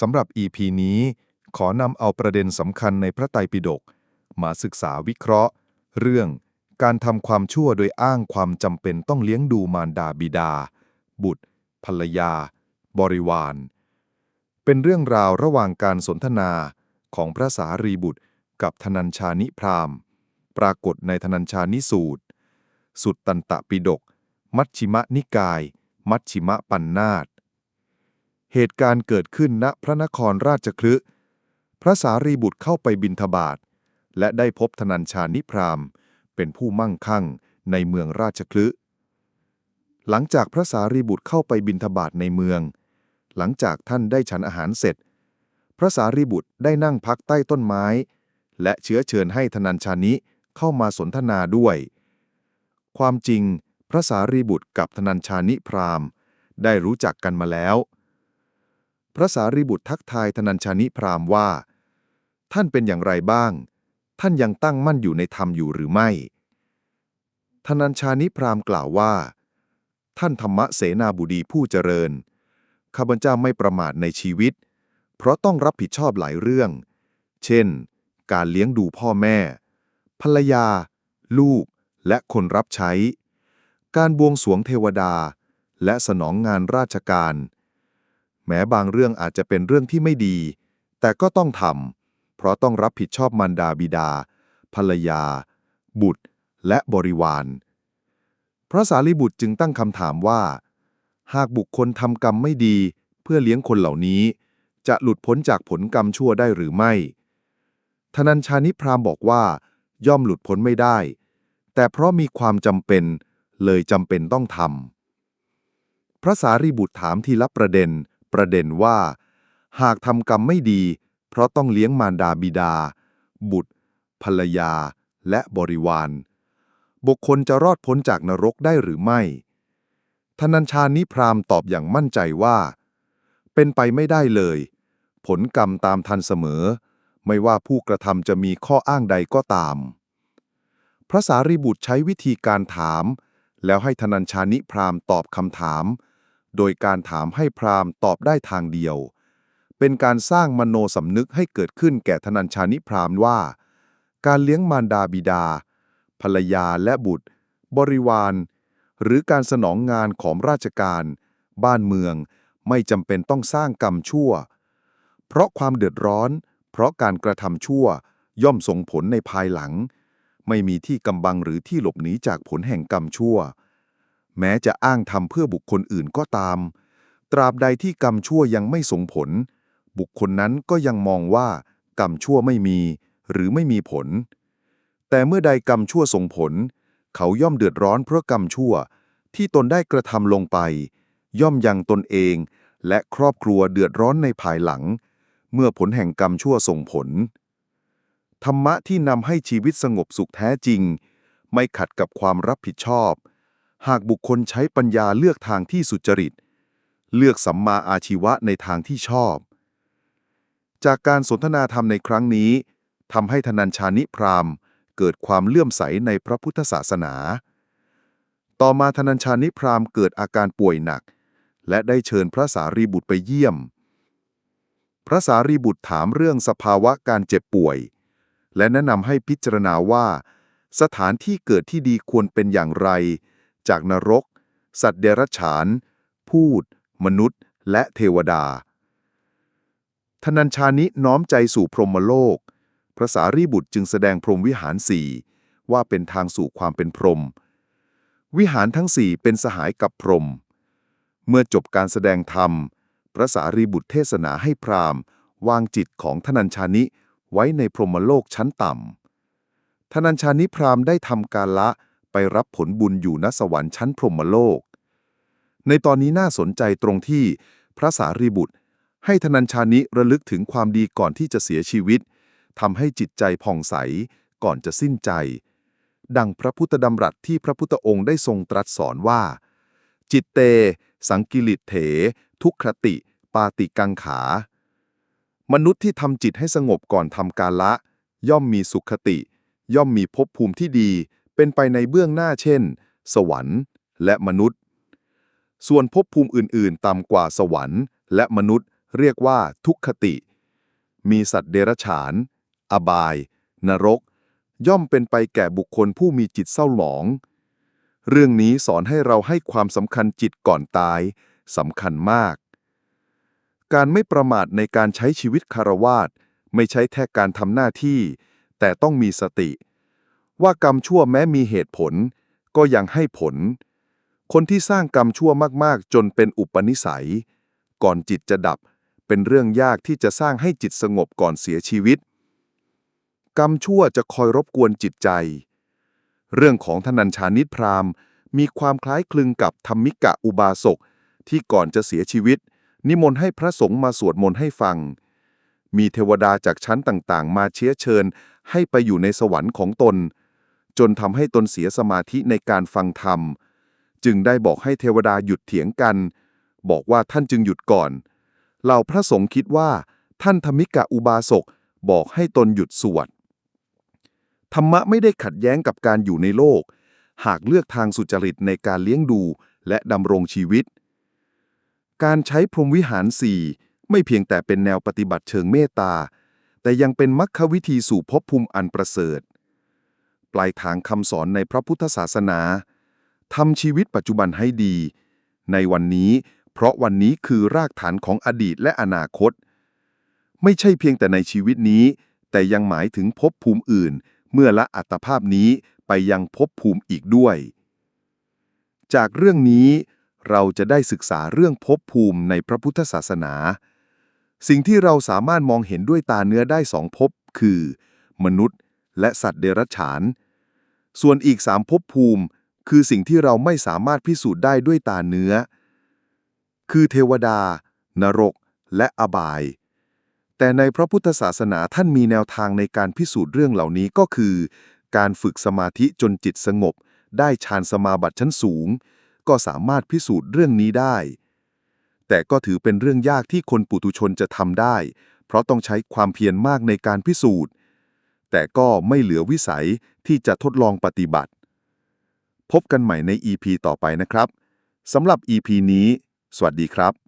สำหรับ EP นี้ ขอนำเอาประเด็นสำคัญในพระไตรปิฎกมาศึกษาวิเคราะห์ เรื่องการทำความชั่วโดยอ้างความจำเป็นต้องเลี้ยงดูมารดาบิดา บุตร ภรรยา บริวาร เป็นเรื่องราวระหว่างการสนทนาของพระสารีบุตรกับธนัญชานิพรามณ์ปรากฏในธนัญชานิสูตร สุตตันตปิฎกมัชชิมะนิกาย มัชชิมะปัญนาต เหตุการณ์เกิดขึ้นณพระนครราชคลึพระสารีบุตรเข้าไปบินทบาทและได้พบธนัญชานิพรามณ์เป็นผู้มั่งคั่งในเมืองราชคลึหลังจากพระสารีบุตรเข้าไปบินทบาทในเมือง หลังจากท่านได้ฉันอาหารเสร็จ พระสารีบุตรได้นั่งพักใต้ต้นไม้ และเชื้อเชิญให้ธนัญชานิเข้ามาสนทนาด้วย ความจริง พระสารีบุตรกับธนัญชานิพรามณ์ได้รู้จักกันมาแล้ว พระสารีบุตรทักทายธนัญชานิพรามณ์ว่า ท่านเป็นอย่างไรบ้าง ท่านยังตั้งมั่นอยู่ในธรรมอยู่หรือไม่ ธนัญชานิพรามณ์กล่าวว่า ท่านธรรมเสนาบุดีผู้เจริญ ข้าพเจ้าไม่ประมาทในชีวิต เพราะต้องรับผิดชอบหลายเรื่อง เช่น การเลี้ยงดูพ่อแม่ ภรรยา ลูก และคนรับใช้ การบวงสรวงเทวดา และสนองงานราชการ แม้บางเรื่องอาจจะเป็นเรื่องที่ไม่ดี แต่ก็ต้องทำเพราะต้องรับผิดชอบมารดาบิดา ภรรยา บุตร และบริวาร พระสารีบุตรจึงตั้งคำถามว่า หากบุคคลทำกรรมไม่ดีเพื่อเลี้ยงคนเหล่านี้ จะหลุดพ้นจากผลกรรมชั่วได้หรือไม่ ธนัญชานิพรามบอกว่า ย่อมหลุดพ้นไม่ได้ แต่เพราะมีความจำเป็นเลยจำเป็นต้องทำพระสารีบุตรถามทีละประเด็น ประเด็นว่า หากทำกรรมไม่ดี เพราะต้องเลี้ยงมารดาบิดา บุตร ภรรยา และบริวาร บุคคลจะรอดพ้นจากนรกได้หรือไม่ธนัญชานิพรามตอบอย่างมั่นใจว่า เป็นไปไม่ได้เลย ผลกรรมตามทันเสมอ ไม่ว่าผู้กระทำจะมีข้ออ้างใดก็ตาม พระสารีบุตรใช้วิธีการถาม แล้วให้ธนัญชานิพรามตอบคำถาม โดยการถามให้พราหมณ์ตอบได้ทางเดียว เป็นการสร้างมโนสำนึกให้เกิดขึ้นแก่ธนัญชานิพราหมณ์ว่า การเลี้ยงมารดาบิดา ภรรยาและบุตร บริวาร หรือการสนองงานของราชการ บ้านเมืองไม่จำเป็นต้องสร้างกรรมชั่ว เพราะความเดือดร้อน เพราะการกระทำชั่วย่อมส่งผลในภายหลัง ไม่มีที่กำบังหรือที่หลบหนีจากผลแห่งกรรมชั่ว แม้จะอ้างทำเพื่อบุคคลอื่นก็ตาม ตราบใดที่กรรมชั่วยังไม่ส่งผล บุคคลนั้นก็ยังมองว่ากรรมชั่วไม่มี หรือไม่มีผล แต่เมื่อใดกรรมชั่วส่งผล เขาย่อมเดือดร้อนเพราะกรรมชั่วที่ตนได้กระทำลงไป ย่อมยังตนเอง และครอบครัวเดือดร้อนในภายหลัง เมื่อผลแห่งกรรมชั่วส่งผล ธรรมะที่นำให้ชีวิตสงบสุขแท้จริง ไม่ขัดกับความรับผิดชอบ หากบุคคลใช้ปัญญาเลือกทางที่สุจริต เลือกสัมมาอาชีวะในทางที่ชอบ จากการสนทนาธรรมในครั้งนี้ทำให้ธนัญชานิพรามณ์เกิดความเลื่อมใสในพระพุทธศาสนา ต่อมาธนัญชานิพรามณ์เกิดอาการป่วยหนัก และได้เชิญพระสารีบุตรไปเยี่ยม พระสารีบุตรถามเรื่องสภาวะการเจ็บป่วย และแนะนำให้พิจารณาว่า สถานที่เกิดที่ดีควรเป็นอย่างไร จากนรก สัตว์เดรัจฉาน พูด มนุษย์ และเทวดา ธนัญชานิน้อมใจสู่พรหมโลก พระสารีบุตรจึงแสดงพรหมวิหารสี่ว่าเป็นทางสู่ความเป็นพรหม วิหารทั้งสี่เป็นสหายกับพรหม เมื่อจบการแสดงธรรม พระสารีบุตรเทศนาให้พราหมณ์ วางจิตของธนัญชานิไว้ในพรหมโลกชั้นต่ำธนัญชานิพราหมณ์ได้ทำการละ ไปรับผลบุญอยู่ณสวรรค์ชั้นพรหมโลก ในตอนนี้น่าสนใจตรงที่พระสารีบุตร ให้ธนัญชานิระลึกถึงความดีก่อนที่จะเสียชีวิตทำให้จิตใจผ่องใสก่อนจะสิ้นใจ ดังพระพุทธดำรัสที่พระพุทธองค์ได้ทรงตรัสสอนว่า จิตเต สังกิริตเถ ทุกขติ ปาติกังขา มนุษย์ที่ทำจิตให้สงบก่อนทำการละ ย่อมมีสุขติ ย่อมมีภพภูมิที่ดี เป็นไปในเบื้องหน้าเช่น สวรรค์และมนุษย์ ส่วนภพภูมิอื่น ๆ ต่ำกว่าสวรรค์ และมนุษย์เรียกว่าทุกขติ มีสัตว์เดรัจฉาน อบาย นรก ย่อมเป็นไปแก่บุคคลผู้มีจิตเศร้าหมอง เรื่องนี้สอนให้เราให้ความสำคัญจิตก่อนตายสำคัญมาก การไม่ประมาทในการใช้ชีวิตคารวาสไม่ใช่แค่การทำหน้าที่ แต่ต้องมีสติ ว่ากรรมชั่วแม้มีเหตุผล ก็ยังให้ผล คนที่สร้างกรรมชั่วมากๆ จนเป็นอุปนิสัย ก่อนจิตจะดับ เป็นเรื่องยากที่จะสร้างให้จิตสงบก่อนเสียชีวิต กรรมชั่วจะคอยรบกวนจิตใจ เรื่องของธนัญชานิตพราหมณ์ มีความคล้ายคลึงกับธรรมิกะอุบาสกที่ก่อนจะเสียชีวิต นิมนต์ให้พระสงฆ์มาสวดมนต์ให้ฟัง มีเทวดาจากชั้นต่างๆ มาเชื้อเชิญ ให้ไปอยู่ในสวรรค์ของตน จนทำให้ตนเสียสมาธิในการฟังธรรม จึงได้บอกให้เทวดาหยุดเถียงกัน บอกว่าท่านจึงหยุดก่อน เหล่าพระสงฆ์คิดว่า ท่านธรรมิกะอุบาสกบอกให้ตนหยุดสวด ธรรมะไม่ได้ขัดแย้งกับการอยู่ในโลก หากเลือกทางสุจริตในการเลี้ยงดูและดำรงชีวิต การใช้พรหมวิหารสี่ไม่เพียงแต่เป็นแนวปฏิบัติเชิงเมตตา แต่ยังเป็นมรรควิธีสู่ภพภูมิอันประเสริฐ ปลายทางคำสอนในพระพุทธศาสนาทำชีวิตปัจจุบันให้ดี ในวันนี้ เพราะวันนี้คือรากฐานของอดีตและอนาคต ไม่ใช่เพียงแต่ในชีวิตนี้ แต่ยังหมายถึงภพภูมิอื่น เมื่อละอัตภาพนี้ไปยังภพภูมิอีกด้วย จากเรื่องนี้เราจะได้ศึกษาเรื่องภพภูมิในพระพุทธศาสนา สิ่งที่เราสามารถมองเห็นด้วยตาเนื้อได้สองภพคือ มนุษย์และสัตว์เดรัจฉาน ส่วนอีกสามภพภูมิ คือสิ่งที่เราไม่สามารถพิสูจน์ได้ด้วยตาเนื้อ คือเทวดา นรก และอบาย แต่ในพระพุทธศาสนาท่านมีแนวทางในการพิสูจน์เรื่องเหล่านี้ก็คือ การฝึกสมาธิจนจิตสงบ ได้ฌานสมาบัติชั้นสูง ก็สามารถพิสูจน์เรื่องนี้ได้ แต่ก็ถือเป็นเรื่องยากที่คนปุถุชนจะทำได้ เพราะต้องใช้ความเพียรมากในการพิสูจน์ แต่ก็ไม่เหลือวิสัยที่จะทดลองปฏิบัติ พบกันใหม่ใน EP ต่อไปนะครับสำหรับ EP นี้ สวัสดีครับ